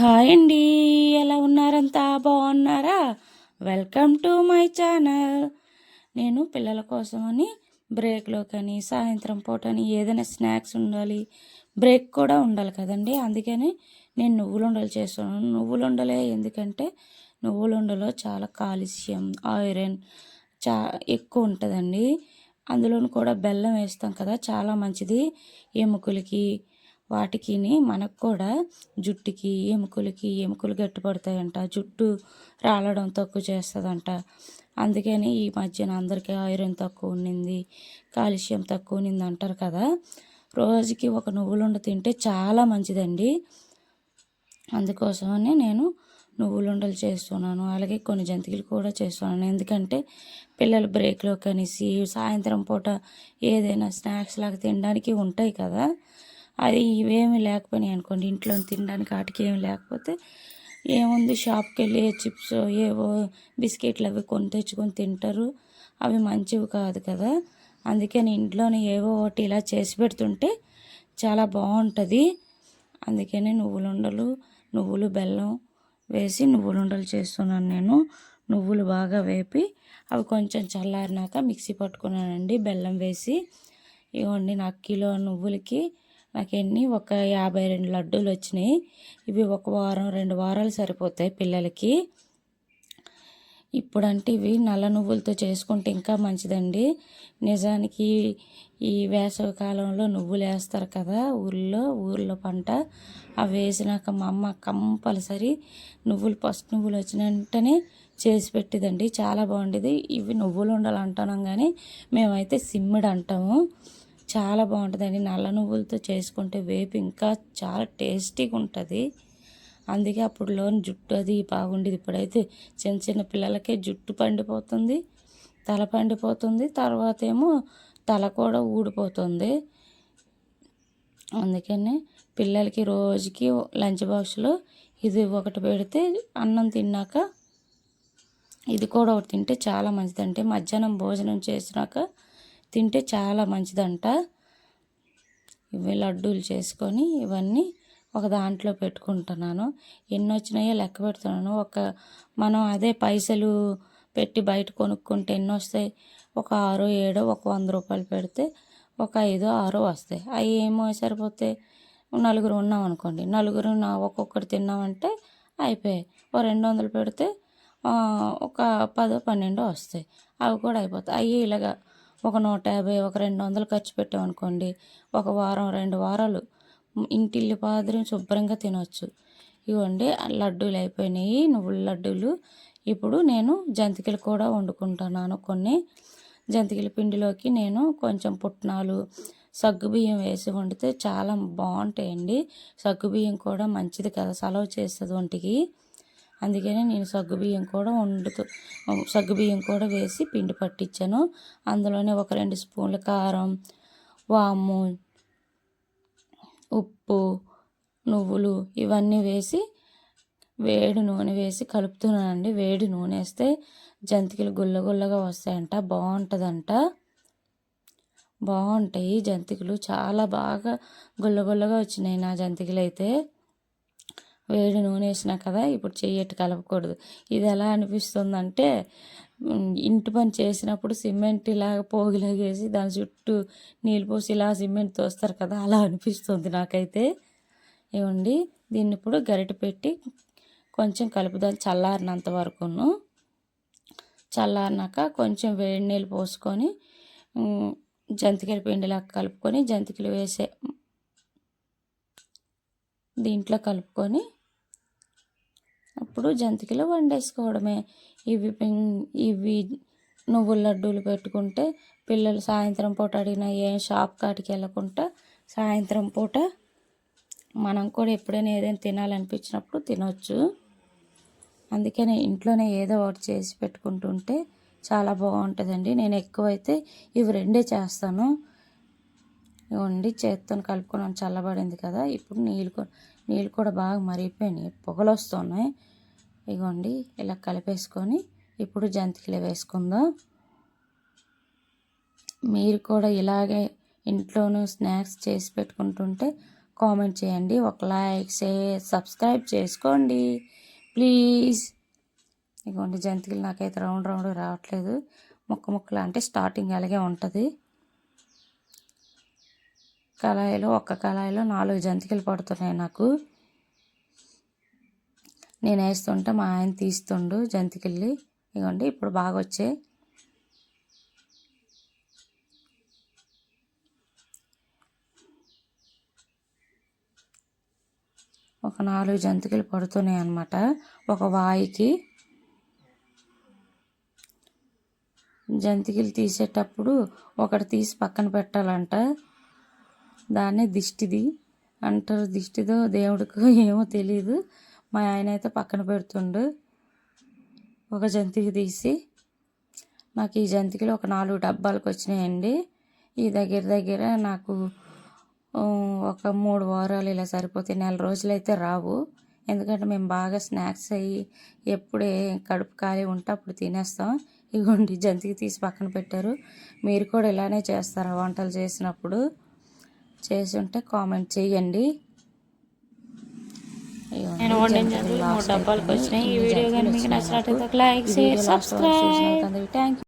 Hi అండి. ఎలా ఉన్నారంతా? బాగున్నారా? వెల్కమ్ టు మై ఛానల్ నేను పిల్లల కోసమని బ్రేక్లో కానీ సాయంత్రం పూటని ఏదైనా స్నాక్స్ ఉండాలి. బ్రేక్ కూడా ఉండాలి కదండి. అందుకని నేను నువ్వులుండలు చేస్తున్నాను నువ్వులుండలే ఎందుకంటే నువ్వులుండలో చాలా కాల్షియం ఐరన్ చా ఎక్కువ ఉంటుందండి. అందులోను కూడా బెల్లం వేస్తాం కదా చాలా మంచిది. ఎముకలకి వాటికి మనకు కూడా జుట్టుకి ఎముకలకి ఎముకలు గట్టిపడతాయంట. జుట్టు రాలడం తక్కువ చేస్తుందంట. అందుకని ఈ మధ్యన అందరికీ ఐరన్ తక్కువ ఉన్నింది కాల్షియం తక్కువ ఉన్నింది అంటారు కదా. రోజుకి ఒక నువ్వులుండ తింటే చాలా మంచిదండి. అందుకోసమనే నేను నువ్వులుండలు చేస్తున్నాను. అలాగే కొన్ని జంతికలు కూడా చేస్తున్నాను. ఎందుకంటే పిల్లలు బ్రేక్లో కనేసి సాయంత్రం పూట ఏదైనా స్నాక్స్ లాగా తినడానికి ఉంటాయి కదా. అది ఇవేమి లేకపోయినాయి అనుకోండి. ఇంట్లో తినడానికి వాటికి ఏమి లేకపోతే ఏముంది షాప్కి వెళ్ళి చిప్స్ ఏవో బిస్కెట్లు అవి కొని తెచ్చుకొని తింటారు. అవి మంచివి కాదు కదా. అందుకని ఇంట్లోనే ఏవో ఒకటి ఇలా చేసి పెడుతుంటే చాలా బాగుంటుంది. అందుకని నువ్వులుండలు నువ్వులు బెల్లం వేసి నువ్వులుండలు చేస్తున్నాను నేను. నువ్వులు బాగా వేపి అవి కొంచెం చల్లారినాక మిక్సీ పట్టుకున్నానండి. బెల్లం వేసి ఇవ్వండి నాకు కిలో నువ్వులకి నాకు ఎన్ని ఒక యాభై రెండు లడ్డూలు వచ్చినాయి. ఇవి ఒక వారం రెండు వారాలు సరిపోతాయి పిల్లలకి. ఇప్పుడంటే ఇవి నల్ల నువ్వులతో చేసుకుంటే ఇంకా మంచిదండి. నిజానికి ఈ వేసవి కాలంలో నువ్వులు వేస్తారు కదా ఊళ్ళో ఊర్లో పంట. అవి వేసినాక మా అమ్మ కంపల్సరీ నువ్వులు ఫస్ట్ నువ్వులు వచ్చిన వెంటనే చేసి పెట్టిదండి. చాలా బాగుండేది. ఇవి నువ్వులు ఉండాలి అంటున్నాం కానీ మేమైతే సిమ్మిడి అంటాము. చాలా బాగుంటుందండి. నల్ల నువ్వులతో చేసుకుంటే వేపు ఇంకా చాలా టేస్టీగా ఉంటుంది అందుకే అప్పుడులోని జుట్టు అది బాగుండేది. ఇప్పుడైతే చిన్న చిన్న పిల్లలకే జుట్టు పండిపోతుంది తల పండిపోతుంది తర్వాత ఏమో తల కూడా ఊడిపోతుంది. అందుకనే పిల్లలకి రోజుకి లంచ్ బాక్స్లో ఇది ఒకటి పెడితే అన్నం తిన్నాక ఇది కూడా ఒకటి తింటే చాలా మంచిది. అంటే మధ్యాహ్నం భోజనం చేసినాక తింటే చాలా మంచిదంట. ఇవి లడ్డూలు చేసుకొని ఇవన్నీ ఒక దాంట్లో పెట్టుకుంటున్నాను. ఎన్ని వచ్చినాయో లెక్క పెడుతున్నాను. ఒక మనం అదే పైసలు పెట్టి బయట కొనుక్కుంటే ఎన్ని వస్తాయి ఒక ఆరో ఏడో ఒక వంద రూపాయలు పెడితే ఒక ఐదో ఆరో వస్తాయి. అవి ఏమో సరిపోతే నలుగురు ఉన్నాం అనుకోండి. నలుగురు నా ఒక్కొక్కటి తిన్నామంటే అయిపోయాయి. ఓ రెండు వందలు పెడితే ఒక పదో పన్నెండో వస్తాయి. అవి కూడా అయిపోతాయి. అవి ఇలాగా ఒక నూట యాభై ఒక రెండు వందలు ఖర్చు పెట్టామనుకోండి ఒక వారం రెండు వారాలు ఇంటిల్లి పాదరం శుభ్రంగా తినవచ్చు ఇవ్వండి లడ్డూలు అయిపోయినాయి. నువ్వుల లడ్డూలు ఇప్పుడు నేను జంతికలు కూడా వండుకుంటున్నాను. కొన్ని జంతికల పిండిలోకి నేను కొంచెం పుట్నాలు సగ్గుబియ్యం వేసి వండితే చాలా బాగుంటాయండి. సగ్గుబియ్యం కూడా మంచిది కదా సలవ చేస్తుంది ఒంటికి. అందుకనే నేను సగ్గుబియ్యం కూడా వండుతూ సగ్గుబియ్యం కూడా వేసి పిండి పట్టించాను. అందులోనే ఒక రెండు స్పూన్ల కారం వాము ఉప్పు నువ్వులు ఇవన్నీ వేసి వేడి నూనె వేసి కలుపుతున్నానండి. వేడి నూనె వేస్తే జంతికలు గుల్లగుల్లగా వస్తాయంట బాగుంటుందంట. బాగుంటాయి జంతికలు. చాలా బాగా గుల్లగుల్లగా వచ్చినాయి నా జంతికలు అయితే వేడి నూనె వేసినా కదా ఇప్పుడు చెయ్యట్టు కలపకూడదు. ఇది ఎలా అనిపిస్తుందంటే ఇంటి పని చేసినప్పుడు సిమెంట్ ఇలాగ పోగిలాగేసి దాని చుట్టూ నీళ్ళు పోసి ఇలా సిమెంట్ తోస్తారు కదా అలా అనిపిస్తుంది నాకైతే. ఇవ్వండి దీన్ని ఇప్పుడు గరిట పెట్టి కొంచెం కలుపుదాం చల్లారినంత వరకును చల్లారినాక కొంచెం వేడి నీళ్ళు పోసుకొని జంతికల పిండిలాగా కలుపుకొని జంతికలు వేసే దీంట్లో కలుపుకొని అప్పుడు జంతికలు వండేసుకోవడమే. ఇవి ఇవి నువ్వుల లడ్డూలు పెట్టుకుంటే పిల్లలు సాయంత్రం పూట అడిగిన ఏం షాప్ కాటికి వెళ్ళకుండా సాయంత్రం పూట మనం కూడా ఎప్పుడైనా ఏదైనా తినాలనిపించినప్పుడు తినొచ్చు. అందుకనే ఇంట్లోనే ఏదో ఒకటి చేసి పెట్టుకుంటుంటే చాలా బాగుంటుందండి. నేను ఎక్కువైతే ఇవి రెండే చేస్తాను. ఇవ్వండి చేత్తో కలుపుకొని చల్లబడింది కదా ఇప్పుడు నీళ్ళు నీళ్ళు కూడా బాగా మరిగిపోయినాయి. పొగలు వస్తున్నాయి. ఇగోండి ఇలా కలిపేసుకొని ఇప్పుడు జంతికలు వేసుకుందాం. మీరు కూడా ఇలాగే ఇంట్లోనూ స్నాక్స్ చేసి పెట్టుకుంటుంటే కామెంట్ చేయండి. ఒక లైక్ షేర్ సబ్స్క్రైబ్ చేసుకోండి. ప్లీజ్. ఇదిగోండి జంతికలు నాకైతే రౌండ్ రౌండ్ రావట్లేదు. ముక్క ముక్కలు అంటే స్టార్టింగ్ అలాగే ఉంటుంది. కళాయిలో ఒక్క కళాయిలో నాలుగు జంతికలు పడుతున్నాయి నాకు. నేను వేస్తుంటే మా ఆయన తీస్తుండు జంతికెళ్ళి. ఇవ్వండి ఇప్పుడు బాగా వచ్చాయి ఒక నాలుగు జంతికలు పడుతున్నాయి అన్నమాట. ఒక వాయికి జంతికలు తీసేటప్పుడు ఒకటి తీసి పక్కన పెట్టాలంట. దాన్నే దిష్టిది అంటారు. దిష్టిదో దేవుడికో ఏమో తెలియదు మా ఆయన అయితే పక్కన పెడుతుండు. ఒక జంతిక తీసి నాకు ఈ జంతికలు ఒక నాలుగు డబ్బాలకు వచ్చినాయండి. ఈ దగ్గర దగ్గర నాకు ఒక మూడు వారాలు ఇలా సరిపోతాయి నెల రోజులు అయితే రావు. ఎందుకంటే మేము బాగా స్నాక్స్ అయ్యి ఎప్పుడే కడుపు ఖాళీ ఉంటే అప్పుడు తినేస్తాం. ఇగోండి జంతికి తీసి పక్కన పెట్టారు. మీరు కూడా ఇలానే చేస్తారా వంటలు చేసినప్పుడు? చేసి ఉంటే కామెంట్ చేయండి. నేను last మూడు డబ్బాలకు. వచ్చినాయి. ఈ వీడియో కానీ మీకు నచ్చినట్లయితే like, share, subscribe. Thank you